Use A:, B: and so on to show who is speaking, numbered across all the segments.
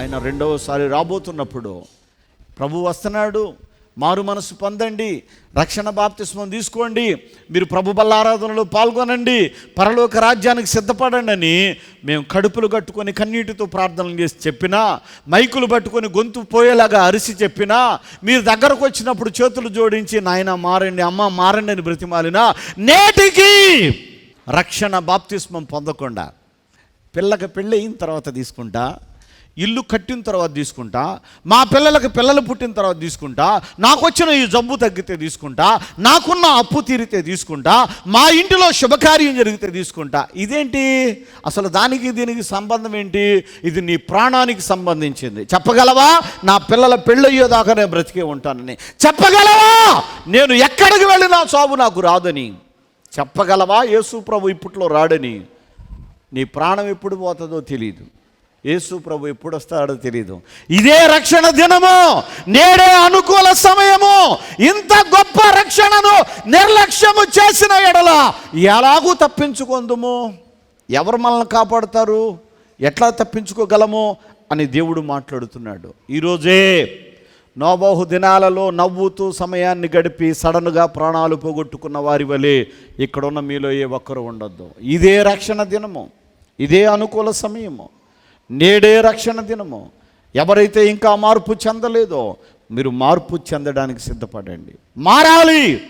A: ఆయన రెండవసారి రాబోతున్నప్పుడు ప్రభు వస్తున్నాడు మారు మనసు పొందండి రక్షణ బాప్తిస్మం తీసుకోండి మీరు ప్రభు బల్లారాధనలో పాల్గొనండి పరలోక రాజ్యానికి సిద్ధపడండి అని మేము కడుపులు కట్టుకొని కన్నీటితో ప్రార్థనలు చేసి చెప్పినా మైకులు పట్టుకొని గొంతు పోయేలాగా అరిసి చెప్పినా మీరు దగ్గరకు వచ్చినప్పుడు చేతులు జోడించి నాయన మారండి అమ్మ మారండి అని బ్రతిమాలినా నేటికి రక్షణ బాప్తిస్మం పొందకుండా పిల్లకి పెళ్ళి అయిన తర్వాత తీసుకుంటా ఇల్లు కట్టిన తర్వాత తీసుకుంటా మా పిల్లలకు పిల్లలు పుట్టిన తర్వాత తీసుకుంటా నాకు వచ్చిన ఈ జబ్బు తగ్గితే తీసుకుంటా నాకున్న అప్పు తీరితే తీసుకుంటా మా ఇంటిలో శుభకార్యం జరిగితే తీసుకుంటా. ఇదేంటి? అసలు దానికి దీనికి సంబంధం ఏంటి? ఇది నీ ప్రాణానికి సంబంధించింది. చెప్పగలవా? నా పిల్లల పెళ్ళయ్యేదాకా నేను బ్రతికే ఉంటానని. చెప్పగలవా? నేను ఎక్కడికి వెళ్ళినా చావు నాకు రాదని. చెప్పగలవా? యేసు ప్రభు ఇప్పట్లో రాడని. నీ ప్రాణం ఎప్పుడు పోతుందో తెలియదు యేసు ప్రభు ఎప్పుడు వస్తాడో తెలియదు ఇదే రక్షణ దినము నేడే అనుకూల సమయము. ఇంత గొప్ప రక్షణను నిర్లక్ష్యము చేసిన ఎడల ఎలాగూ తప్పించుకుందుము? ఎవరు మనల్ని కాపాడుతారు? ఎట్లా తప్పించుకోగలము? అని దేవుడు మాట్లాడుతున్నాడు. ఈరోజే నోబోహు దినాలలో నవ్వుతూ సమయాన్ని గడిపి సడన్గా ప్రాణాలు పోగొట్టుకున్న వారి వలె ఇక్కడున్న మీలో ఏ ఒక్కరు ఉండొద్దు. ఇదే రక్షణ దినము. ఇదే అనుకూల సమయము. నేడే రక్షణ దినము. ఎవరైతే ఇంకా మార్పు చెందలేదో మీరు మార్పు చెందడానికి సిద్ధపడండి. మారాలి.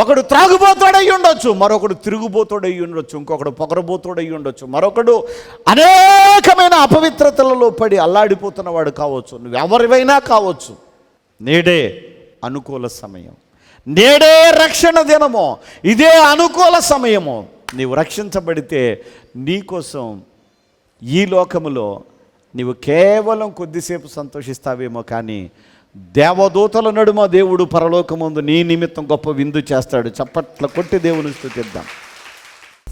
A: ఒకడు త్రాగుబోతోడై ఉండొచ్చు మరొకడు తిరుగుబోతోడై ఉండొచ్చు ఇంకొకడు పొగరబోతోడై ఉండొచ్చు మరొకడు అనేకమైన అపవిత్రతలలో పడి అల్లాడిపోతున్నవాడు కావచ్చు నువ్వు ఎవరివైనా కావచ్చు. నేడే అనుకూల సమయం. నేడే రక్షణ దినము. ఇదే అనుకూల సమయము. నీవు రక్షించబడితే నీకోసం ఈ లోకములో నీవు కేవలం కొద్దిసేపు సంతోషిస్తావేమో కానీ దేవదూతల నడుమ దేవుడు పరలోకముందు నీ నిమిత్తం గొప్ప విందు చేస్తాడు. చప్పట్ల కొట్టి దేవుని స్థుతిద్దాం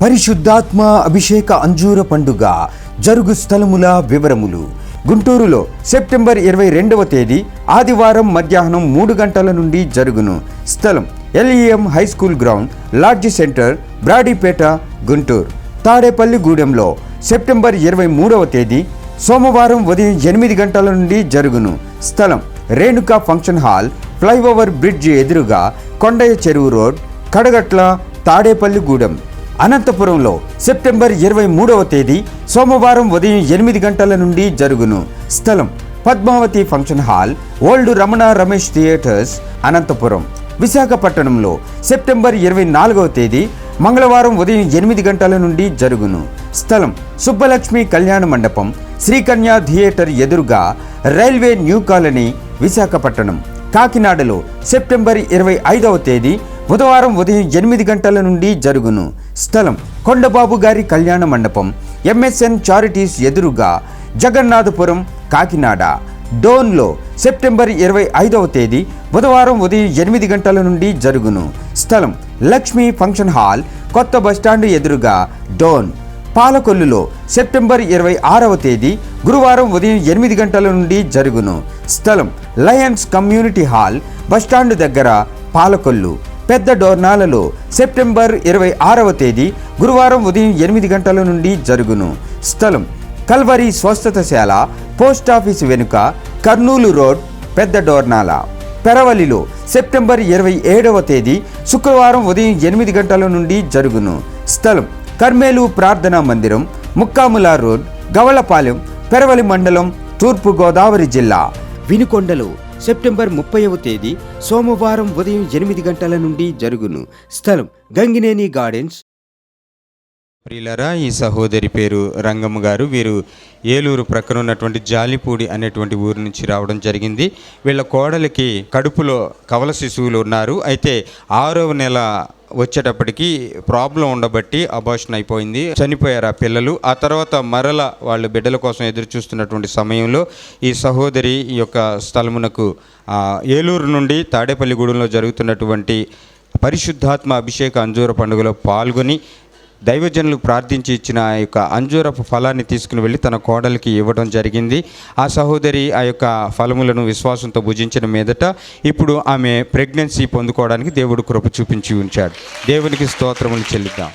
B: పరిశుద్ధాత్మ అభిషేక అంజూర పండుగ జరుగు స్థలముల వివరములు. గుంటూరులో సెప్టెంబర్ ఇరవై రెండవ తేదీ ఆదివారం మధ్యాహ్నం మూడు గంటల నుండి జరుగును. స్థలం LEM high school ground lodge centre Brodipet Guntur. తాడేపల్లిగూడెంలో September ఇరవై మూడవ తేదీ సోమవారం ఉదయం ఎనిమిది గంటల నుండి జరుగును. స్థలం Renuka function hall flyover bridge ఎదురుగా కొండయ్య చెరువు రోడ్ కడగట్ల తాడేపల్లిగూడెం అనంతపురంలో సెప్టెంబర్ ఇరవై మూడవ తేదీ సోమవారం ఉదయం ఎనిమిది గంటల నుండి జరుగును. స్థలం Padmavathi function hall old Ramana Ramesh theatres Anantapur. విశాఖపట్నంలో సెప్టెంబర్ ఇరవై నాలుగవ తేదీ మంగళవారం ఉదయం ఎనిమిది గంటల నుండి జరుగును. స్థలం సుబ్బలక్ష్మి కళ్యాణ మండపం శ్రీకన్య థియేటర్ ఎదురుగా రైల్వే న్యూ కాలనీ విశాఖపట్నం. కాకినాడలో సెప్టెంబర్ ఇరవై ఐదవ తేదీ బుధవారం ఉదయం ఎనిమిది గంటల నుండి జరుగును. స్థలం కొండబాబు గారి కళ్యాణ మండపం ఎంఎస్ఎన్ చారిటీస్ ఎదురుగా జగన్నాథపురం కాకినాడ. డోన్లో సెప్టెంబర్ ఇరవై ఐదవ తేదీ బుధవారం ఉదయం ఎనిమిది గంటల నుండి జరుగును. స్థలం లక్ష్మీ ఫంక్షన్ హాల్ కొత్త బస్టాండ్ ఎదురుగా డోన్. పాలకొల్లులో సెప్టెంబర్ ఇరవై ఆరవ తేదీ గురువారం ఉదయం ఎనిమిది గంటల నుండి జరుగును. స్థలం లయన్స్ కమ్యూనిటీ హాల్ బస్టాండ్ దగ్గర పాలకొల్లు. పెద్ద డోర్నాలలో సెప్టెంబర్ ఇరవై ఆరవ తేదీ గురువారం ఉదయం ఎనిమిది గంటల నుండి జరుగును. స్థలం కల్వరి స్వస్థతశాల పోస్ట్ ఆఫీస్ వెనుక కర్నూలు రోడ్ పెద్ద డోర్నాల. పెరవలిలో సెప్టెంబర్ ఇరవై ఏడవ తేదీ శుక్రవారం ఉదయం ఎనిమిది గంటల నుండి జరుగును. స్థలం కర్మేలు ప్రార్థనా మందిరం ముక్కాముల రోడ్ గవళపాలెం పెరవలి మండలం తూర్పు గోదావరి జిల్లా. వినుకొండలో సెప్టెంబర్ ముప్పైవ తేదీ సోమవారం ఉదయం ఎనిమిది గంటల నుండి జరుగును. స్థలం గంగినేని గార్డెన్స్
C: ప్రియులరా ఈ సహోదరి పేరు రంగమ్మ గారు. వీరు ఏలూరు ప్రక్కన ఉన్నటువంటి జాలిపూడి అనేటువంటి ఊరు నుంచి రావడం జరిగింది. వీళ్ళ కోడలికి కడుపులో కవల శిశువులు ఉన్నారు. అయితే ఆరవ నెల వచ్చేటప్పటికి ప్రాబ్లం ఉండబట్టి అబార్షన్ అయిపోయింది. చనిపోయారు ఆ పిల్లలు. ఆ తర్వాత మరల వాళ్ళు బిడ్డల కోసం ఎదురు చూస్తున్నటువంటి సమయంలో ఈ సహోదరి ఈ యొక్క స్థలమునకు ఏలూరు నుండి తాడేపల్లిగూడెంలో జరుగుతున్నటువంటి పరిశుద్ధాత్మ అభిషేక అంజూర పండుగలో పాల్గొని దైవజనులు ప్రార్థించి ఇచ్చిన ఆ యొక్క అంజూరపు ఫలాన్ని తీసుకుని వెళ్ళి తన కోడలికి ఇవ్వడం జరిగింది. ఆ సహోదరి ఆ యొక్క ఫలములను విశ్వాసంతో భుజించిన మీదట ఇప్పుడు ఆమె ప్రెగ్నెన్సీ పొందుకోవడానికి దేవుడు కృప చూపించి ఉంచాడు. దేవునికి స్తోత్రములు చెల్లిద్దాం.